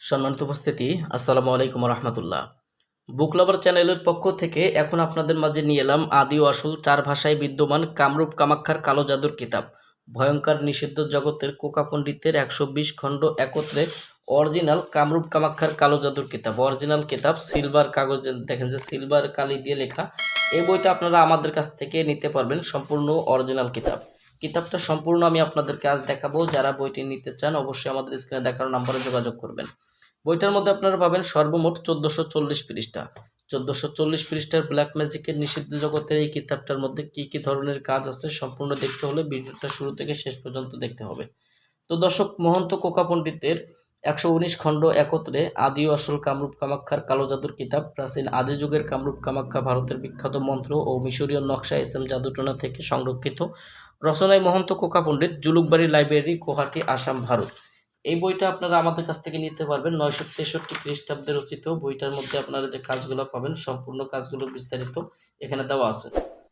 সম্মানিত উপস্থিতি, আসসালামু আলাইকুম রহমতুল্লাহ। বুক লাভার চ্যানেলের পক্ষ থেকে এখন আপনাদের মাঝে নিয়ে এলাম আদি ও আসল চার ভাষায় বিদ্যমান কামরূপ কামাক্ষার কালো জাদুর কিতাব। ভয়ঙ্কর নিষিদ্ধ জগতের কোকা পণ্ডিতের একশো বিশ খণ্ড একত্রে অরিজিনাল কামরূপ কামাক্ষার কালো জাদুর কিতাব। অরিজিনাল কিতাব সিলভার কাগজ, দেখেন যে সিলভার কালি দিয়ে লেখা। এই বইটা আপনারা আমাদের কাছ থেকে নিতে পারবেন, সম্পূর্ণ অরিজিনাল কিতাব। কিতাবটা সম্পূর্ণ আমি আপনাদেরকে আজ দেখাবো। যারা বইটি নিতে চান, অবশ্যই আমাদের স্ক্রিনে দেখানো নাম্বারে যোগাযোগ করবেন। বইটার মধ্যে আপনারা পাবেন সর্বমোট চোদ্দোশো চল্লিশ পৃষ্ঠা। চোদ্দোশো চল্লিশ পৃষ্ঠার ব্ল্যাক ম্যাজিকের নিষিদ্ধ জগতের এই কিতাবটার মধ্যে কি কি ধরনের কাজ আছে সম্পূর্ণ দেখতে হলে ভিডিওটা শুরু থেকে শেষ পর্যন্ত দেখতে হবে। তো দর্শক, মহন্ত কোকা পণ্ডিতের একশো উনিশ খণ্ড একত্রে আদি আসল কামরূপ কামাক্ষার কালো জাদুর কিতাব, প্রাচীন আদি যুগের কামরূপ কামাক্ষা ভারতের বিখ্যাত মন্ত্র ও মিশরীয় নকশা এস এম জাদুটনা থেকে সংরক্ষিত। রচনায় মহন্ত কোকা পণ্ডিত জুলুকবাড়ি লাইব্রেরি কোহাটি আসাম, ভারত। এই বইটা আপনারা আমাদের কাছ থেকে নিতে পারবেন। নয়শো তেষট্টি খ্রিস্টাব্দে রচিত বইটার মধ্যে আপনারা যে কাজগুলো পাবেন, সম্পূর্ণ কাজগুলো বিস্তারিত এখানে দেওয়া আছে।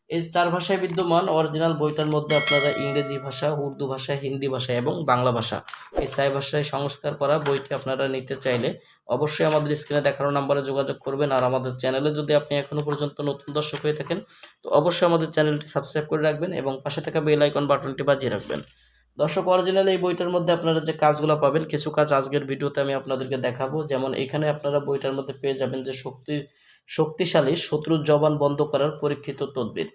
এই চার ভাষায় বিদ্যমান অরিজিনাল বইটার মধ্যে আপনারা ইংরেজি ভাষা, উর্দু ভাষা, হিন্দি ভাষা এবং বাংলা ভাষা এই চার ভাষায় সংস্কার করা বইটি আপনারা নিতে চাইলে অবশ্যই আমাদের স্ক্রিনে দেখানো নাম্বারে যোগাযোগ করবেন আর আমাদের চ্যানেলে যদি আপনি এখনও পর্যন্ত নতুন দর্শক হয়ে থাকেন, তো অবশ্যই আমাদের চ্যানেলটি সাবস্ক্রাইব করে রাখবেন এবং পাশে থাকা বেল আইকন বাটনটি বাজিয়ে রাখবেন। দর্শক অরিজিনাল এই বইটার মধ্যে আপনারা যে কাজগুলো পাবেন, কিছু কাজ আজকের ভিডিওতে আমি আপনাদেরকে দেখাবো। যেমন এখানে আপনারা বইটার মধ্যে পেয়ে যাবেন যে শক্তি শক্তিশালী শত্রুর জবান বন্ধ করার পরীক্ষিত তদবির।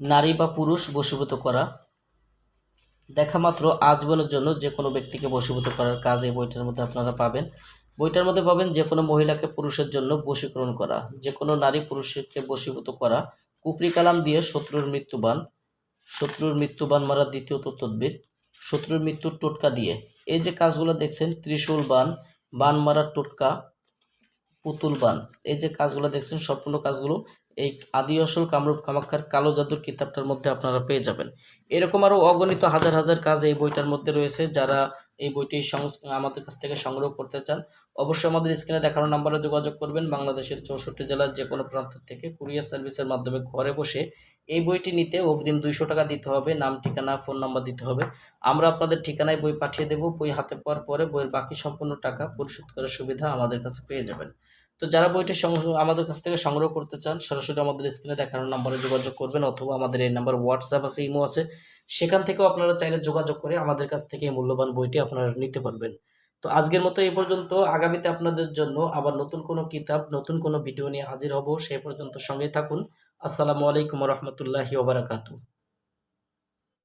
নারী বা পুরুষ বশীভূত করা। দেখা মাত্র আজীবনের জন্য যে কোনো ব্যক্তিকে বশীভূত করার কাজ এই বইটার মধ্যে আপনারা পাবেন। বইটার মধ্যে পাবেন যে কোনো মহিলাকে পুরুষের জন্য বশীকরণ করা, যে কোনো নারী পুরুষকে বশীভূত করা, কুপরি কালাম দিয়ে শত্রুর মৃত্যুবান শত্রুর মৃত্যুবান মারা দ্বিতীয়ত তদ্বির, শত্রুর মৃত্যুর টোটকা দিয়ে। এই যে কাজগুলো দেখছেন, ত্রিশূল বান বান মারার টোটকা পুতুল বান। এই যে কাজগুলো দেখছেন, সম্পূর্ণ কাজগুলো এই আদি আসল কামরূপ কামাক্ষার কালো জাদুর কিতাবটার মধ্যে আপনারা পেয়ে যাবেন। এরকম আরও অগণিত হাজার হাজার কাজ এই বইটার মধ্যে রয়েছে, যারা এই বইটি আমাদের কাছ থেকে সংগ্রহ করতে চান, অবশ্যই আমাদের স্ক্রিনে দেখানো নাম্বারে যোগাযোগ করবেন। বাংলাদেশের চৌষট্টি জেলার যে কোনো প্রান্ত থেকে কুরিয়ার সার্ভিসের মাধ্যমে ঘরে বসে এই বইটি নিতে অগ্রিম দুইশো টাকা দিতে হবে, নাম, ঠিকানা, ফোন নাম্বার দিতে হবে। আমরা আপনাদের ঠিকানায় বই পাঠিয়ে দেব। বই হাতে পাওয়ার পরে বইয়ের বাকি সম্পূর্ণ টাকা পরিশোধ করার সুবিধা আমাদের কাছে পেয়ে যাবেন। তো যারা বইটি আমাদের কাছ থেকে সংগ্রহ করতে চান, সরাসরি আমাদের স্ক্রিনে দেখানো নাম্বারে যোগাযোগ করবেন অথবা আমাদের এই নাম্বার হোয়াটসঅ্যাপ আছে, ইমো আছে। সেখান থেকেও আপনারা চাইলে যোগাযোগ করে আমাদের কাছ থেকে এই মূল্যবান বইটি আপনারা নিতে পারবেন। তো আজকের মতো এই পর্যন্ত। আগামীতে আপনাদের জন্য আবার নতুন কোনো কিতাব, নতুন কোনো ভিডিও নিয়ে হাজির হব, সে পর্যন্ত সঙ্গে থাকুন। আসসালামু আলাইকুম রহমতুল্লাহি ওবরাকাতু